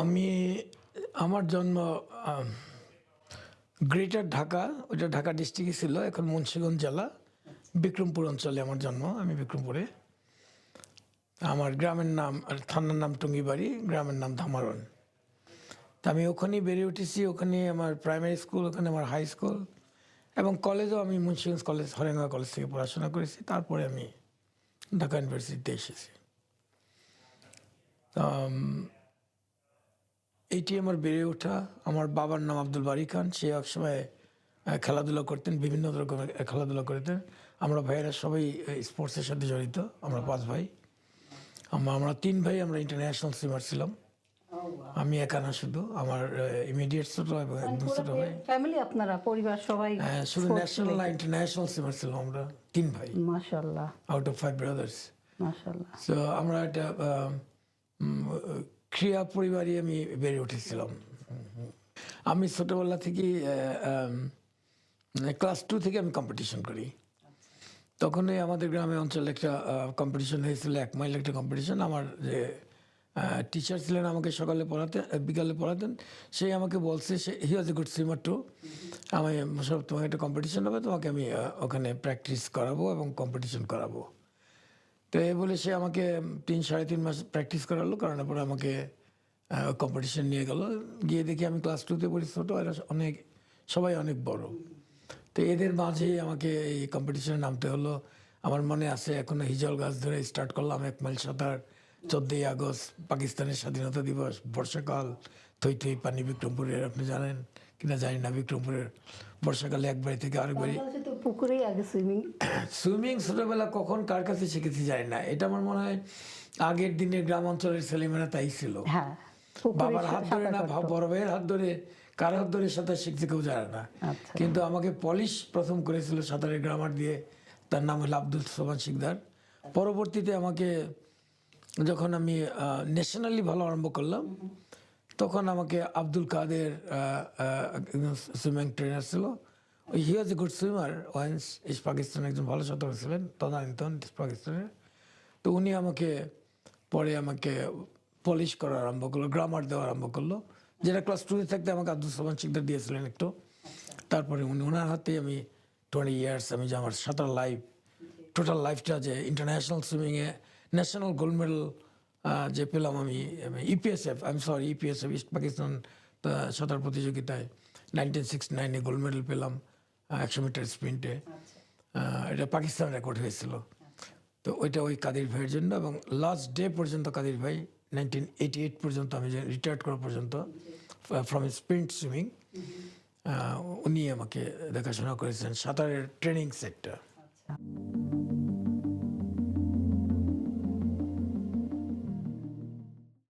আমি, আমার জন্ম গ্রেটার ঢাকা ওটা ঢাকা ডিস্ট্রিক্টে ছিল, এখন মুন্সিগঞ্জ জেলা, বিক্রমপুর অঞ্চলে আমার জন্ম, আমি বিক্রমপুরে। আমার গ্রামের নাম, আর থানার নাম টুঙ্গিবাড়ি, গ্রামের নাম ধামারন তা আমি ওখানেই বেড়ে উঠেছি, ওখানে আমার প্রাইমারি স্কুল ওখানে আমার হাই স্কুল এবং কলেজও আমি মুন্সিগঞ্জ কলেজ হরেঙ্গা কলেজ থেকে পড়াশোনা করেছি, তারপরে আমি ঢাকা ইউনিভার্সিটিতে এসেছি। এইটি আমার বেড়ে ওঠা। আমার বাবার নাম আব্দুল বারি খান। সে একসময় খেলাধুলা করতেন বিভিন্ন রকমের খেলাধুলা করতেন। আমরা ভাইয়েরা সবাই স্পোর্টসের সাথে জড়িত আমরা পাঁচ ভাই। আমরা আমরা তিন ভাই আমরা ইন্টারন্যাশনাল সুইমার ছিলাম। আমি একা না শুধু আমার ইমিডিয়েট ছোট এবং একদম ছোট ভাই। ফ্যামিলি আপনারা পরিবার সবাই হ্যাঁ, শুধু ন্যাশনাল না ইন্টারন্যাশনাল সুইমার ছিলাম আমরা তিন ভাই। মাশাল্লাহ আউট অফ ফাইভ ব্রাদার্স মাশাল্লাহ তো আমরা একটা ক্রিয়া পরিবারই আমি বেড়ে উঠেছিলাম। আমি ছোটবেলা থেকে ক্লাস টু থেকে আমি কম্পিটিশন করি। তখনই আমাদের গ্রামে অঞ্চলে একটা কম্পিটিশন হয়েছিল, এক মাইল একটা কম্পিটিশন আমার যে টিচার ছিলেন আমাকে সকালে পড়াতেন বিকালে পড়াতেন। সেই আমাকে বলছে সে he was a good swimmer too আমি সব, তোমাকে একটা কম্পিটিশন হবে, তোমাকে আমি ওখানে প্র্যাকটিস করাবো এবং কম্পিটিশন করাবো। তো এ বলে সে আমাকে তিন, সাড়ে তিন মাস প্র্যাকটিস করালো, করানোর পরে আমাকে কম্পিটিশন নিয়ে গেল। গিয়ে দেখি আমি ক্লাস টুতে পড়ি ছোটো, এরা অনেক, সবাই অনেক বড়। তো এদের মাঝেই আমাকে এই কম্পিটিশনে নামতে হলো। আমার মনে আছে, এখনও হিজল গাছ ধরে স্টার্ট করলাম এক মাইল সাঁতার। চোদ্দোই আগস্ট, পাকিস্তানের স্বাধীনতা দিবস, বর্ষাকাল, থই থই পানি বিক্রমপুরের আপনি জানেন। কিনা জানি না বিক্রমপুরের বর্ষাকালে এক বাড়ি থেকে আরেক বাড়ি। তো পুকুরেই আগে সুইমিং সুইমিং ছোটবেলা কখন কার কাছে শিখেছি জানি না এটা আমার মনে হয় আগের দিনের গ্রাম অঞ্চলের ছেলেমেয়েরা তাই ছিল। হ্যাঁ বাবার হাত ধরে না বড় ভাইয়ের হাত ধরে কার হাত ধরে সাঁতার শিখতে কেউ জানে না। আচ্ছা। কিন্তু আমাকে পলিশ প্রথম করেছিল সাঁতারের গ্রামার দিয়ে তার নাম হলো আব্দুল সোমান শিকদার। পরবর্তীতে আমাকে যখন আমি ন্যাশনালি ভালো আরম্ভ করলাম তখন আমাকে আব্দুল কাদের সুইমিং ট্রেনার ছিল। He was a good swimmer once East Pakistan একজন ভালো সাঁতার ছিলেন তদানীতন ইস্ট পাকিস্তানের তো উনি আমাকে, পরে আমাকে পলিশ করা আরম্ভ করল গ্রামার দেওয়া আরম্ভ করল। যেটা ক্লাস টুতে থাকতে আমাকে আব্দুল সামান শিকদার দিয়েছিলেন একটু। তারপরে উনি ওনার হাতে আমি টোয়েন্টি ইয়ার্স আমি যে আমার সাঁতার লাইফ টোটাল লাইফটা যে ইন্টারন্যাশনাল সুইমিংয়ে ন্যাশনাল গোল্ড মেডেল যে পেলাম আমি EPSF I am sorry EPSF East Pakistan সাঁতার প্রতিযোগিতায় নাইনটিন সিক্সটি নাইনে গোল্ড মেডেল পেলাম একশো মিটার স্প্রিন্টে এটা পাকিস্তান রেকর্ড হয়েছিল। তো ওইটা ওই কাদির ভাইয়ের জন্য এবং লাস্ট ডে পর্যন্ত কাদির ভাই নাইনটিন এইটি এইট পর্যন্ত আমি যে রিটায়ার্ড করা পর্যন্ত ফ্রম স্প্রিন্ট সুইমিং উনি আমাকে দেখাশোনা করেছেন সাঁতারের ট্রেনিং সেক্টর